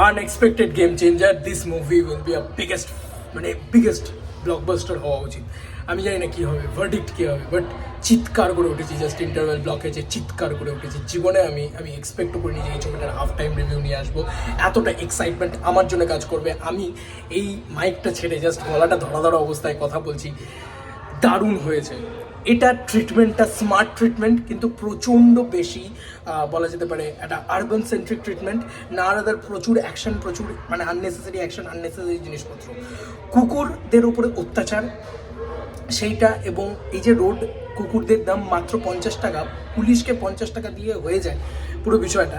Unexpected game changer this movie will be a biggest মানে biggest blockbuster হওয়া উচিত। আমি জানি না কী হবে ভার্ডিক্ট কী হবে বাট চিৎকার করে উঠেছি জাস্ট ইন্টারভেল ব্লকে যে চিৎকার করে উঠেছি। জীবনে আমি আমি এক্সপেক্টও করিনি যে এই ছবিটার হাফ টাইম রিভিউ নিয়ে আসব। এতটা এক্সাইটমেন্ট আমার জন্য কাজ করবে। আমি এই মাইকটা ছেড়ে জাস্ট গলাটা ধরা ধরা অবস্থায় কথা বলছি। দারুণ হয়েছে। এটা ট্রিটমেন্টটা স্মার্ট ট্রিটমেন্ট কিন্তু প্রচণ্ড বেশি বলা যেতে পারে, একটা আরবান সেন্ট্রিক ট্রিটমেন্ট না আদার প্রচুর অ্যাকশন প্রচুর মানে আননেসেসারি অ্যাকশন আননেসেসারি জিনিসপত্র। কুকুরদের উপরে অত্যাচার, সেইটা এবং এই যে রোড কুকুরদের দাম মাত্র পঞ্চাশ টাকা, পুলিশকে পঞ্চাশ টাকা দিয়ে হয়ে যায়, পুরো বিষয়টা।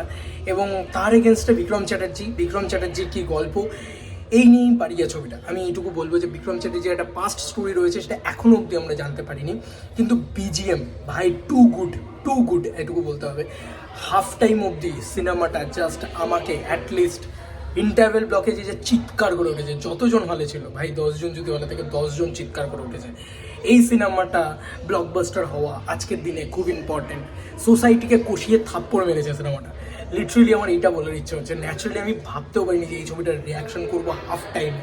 এবং তার এগেনস্টে বিক্রম চ্যাটার্জি, বিক্রম চ্যাটার্জির কী গল্প? এই নিয়েই পারিয়া ছবিটা। আমি এইটুকু বলব যে বিক্রম চ্যাটার্জির একটা পাস্ট স্টোরি রয়েছে, সেটা এখনও অবধি আমরা জানতে পারিনি। কিন্তু বিজিএম ভাই টু গুড টু গুড এটুকু বলতে হবে। হাফ টাইম অবধি সিনেমাটা জাস্ট আমাকে অ্যাটলিস্ট ইন্টারভেল ব্লকে যে যে চিৎকার করে উঠেছে, যতজন হলে ছিল, ভাই, দশজন যদি হলে থেকে দশজন চিৎকার করে উঠেছে, এই সিনেমাটা ব্লকবাস্টার হওয়া আজকের দিনে খুব ইম্পর্টেন্ট সোসাইটিকে কষিয়ে থাপ্পড় মেরেছে সিনেমাটা লিটারেলি আমার এইটা বলার ইচ্ছে হচ্ছে ন্যাচারালি আমি ভাবতেও পারিনি যে এই ছবিটার রিয়াকশন করব হাফ টাইম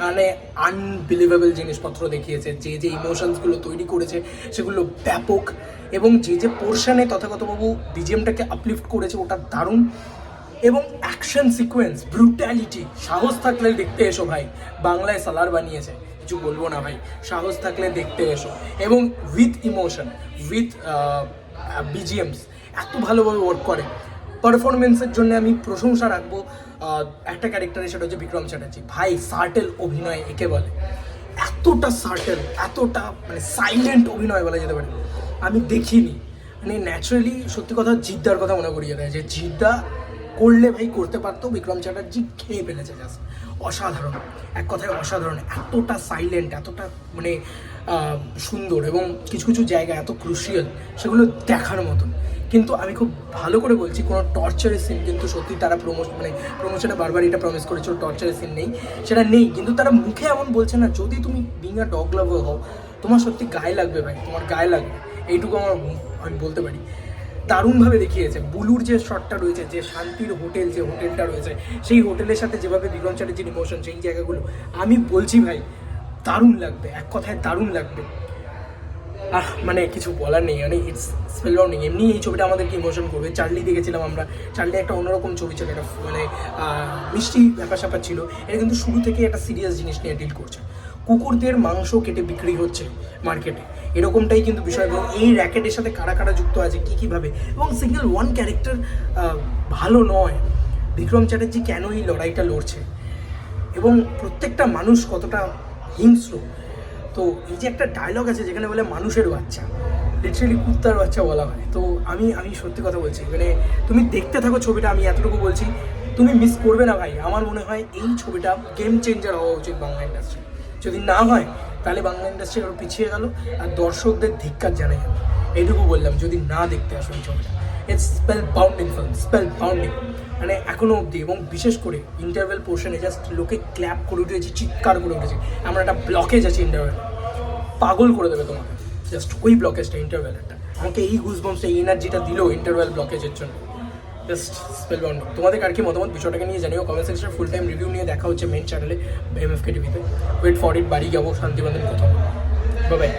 মানে আনবিলিভেবল জিনিসপত্র দেখিয়েছে, যে যে ইমোশনসগুলো তৈরি করেছে সেগুলো ব্যাপক। এবং যে যে পোর্শনে তথাগতবাবু বিজিএমটাকে আপলিফট করেছে ওটা দারুণ। এবং অ্যাকশন সিকোয়েন্স ব্রুটালিটি সাহস থাকলে দেখতে এসো ভাই, বাংলায় সালার বানিয়েছে। কিছু বলব না ভাই, সাহস থাকলে দেখতে এসো। এবং উইথ ইমোশন উইথ বিজিএমস এত ভালোভাবে ওয়ার্ক করে। পারফরমেন্সের জন্য আমি প্রশংসা রাখব একটা ক্যারেক্টারে সেটা হচ্ছে বিক্রম চ্যাটার্জি। ভাই সার্টেল অভিনয় একে বলে। এতটা সার্টেল এতটা মানে সাইলেন্ট অভিনয় বলা যেতে পারে। আমি দেখিনি। মানে ন্যাচারালি সত্যি কথা, জিদ্দার কথা মনে করিয়ে দেয় যে, জিদ্দা করলে ভাই করতে পারতো, বিক্রম চ্যাটার্জি খেয়ে ফেলেছে জাস্ট অসাধারণ। এক কথায় অসাধারণ। এতটা সাইলেন্ট এতটা মানে সুন্দর এবং কিছু কিছু জায়গা এত ক্রুশিয়াল সেগুলো দেখার মতন। কিন্তু আমি খুব ভালো করে বলছি, কোনো টর্চারের সিন কিন্তু সত্যি তারা প্রমোশ মানে প্রমোশনে বারবার এটা প্রমিস করেছিল টর্চারের সিন নেই। সেটা নেই, কিন্তু তারা মুখে এমন বলছে না, যদি তুমি বিং আ ডগ লাভার হও, তোমার সত্যি গায়ে লাগবে ভাই, তোমার গায়ে লাগবে। এইটুকু আমার আমি বলতে পারি। দারুণভাবে দেখিয়েছে, বুলুর যে শটটা রয়েছে, যে শান্তির হোটেল যে হোটেলটা রয়েছে, সেই হোটেলের সাথে যেভাবে বিক্রম চ্যাটার্জির ইমোশন সেই জায়গাগুলো, আমি বলছি ভাই, দারুণ লাগবে, এক কথায় দারুণ লাগবে। আহ মানে কিছু বলার নেই মানে ইটস স্পেল নেই। এমনি এই ছবিটা আমাদেরকে ইমোশন করবে। চার্লি দেখেছিলাম আমরা। চার্লি একটা অন্যরকম ছবি ছিল, একটা মানে মিষ্টি ব্যাপার স্যাপার ছিল। এটা কিন্তু শুরু থেকে একটা সিরিয়াস জিনিস নিয়ে ডিল করছে। কুকুরদের মাংস কেটে বিক্রি হচ্ছে মার্কেটে এরকমটাই কিন্তু বিষয়। এবং এই র্যাকেটের সাথে কারা কারা যুক্ত আছে, কী কীভাবে এবং সিঙ্গেল ওয়ান ক্যারেক্টার ভালো নয়। বিক্রম চ্যাটার্জি কেন এই লড়াইটা লড়ছে? এবং প্রত্যেকটা মানুষ কতটা হিংস্র। তো এই যে একটা ডায়লগ আছে যেখানে বলে মানুষের বাচ্চা লিটারেলি কুত্তার বাচ্চা বলা হয়। তো আমি আমি সত্যি কথা বলছি মানে তুমি দেখতে থাকো ছবিটা, আমি এতটুকু বলছি, তুমি মিস করবে না ভাই। আমার মনে হয় এই ছবিটা গেম চেঞ্জার হওয়া উচিত বাংলা ইন্ডাস্ট্রি যদি না হয়, তাহলে বাংলা ইন্ডাস্ট্রি আরও পিছিয়ে গেল, আর দর্শকদের ধিক্কার জানাই যাবে এইটুকু বললাম, যদি না দেখতে আসো এই ছবিটা। It's spellbinding film spellbinding মানে এখনও অবধি, এবং বিশেষ করে ইন্টারভেল পোর্শনে জাস্ট লোকে ক্ল্যাপ করে উঠেছে, চিৎকার করে উঠেছে। আমরা একটা ব্লকেজ আছে ইন্টারভেল পাগল করে দেবে তোমাকে। জাস্ট ওই ব্লকেজটা ইন্টারভেলেরটা আমাকে এই গুজবমস এই এনার্জিটা দিল ইন্টারভেল ব্লকেজের জন্য। জাস্ট স্পেল বাউন্ডিং তোমাদের আর কি মতামত? বিষয়টাকে নিয়ে জানিও কমেন্ট সেকশনে ফুল টাইম রিভিউ নিয়ে দেখা হচ্ছে মেন চ্যানেলে এম এফ কে টিভিতে ওয়েট ফর ইট বাড়ি যাব শান্তিবান্ধব কোথাও। বাই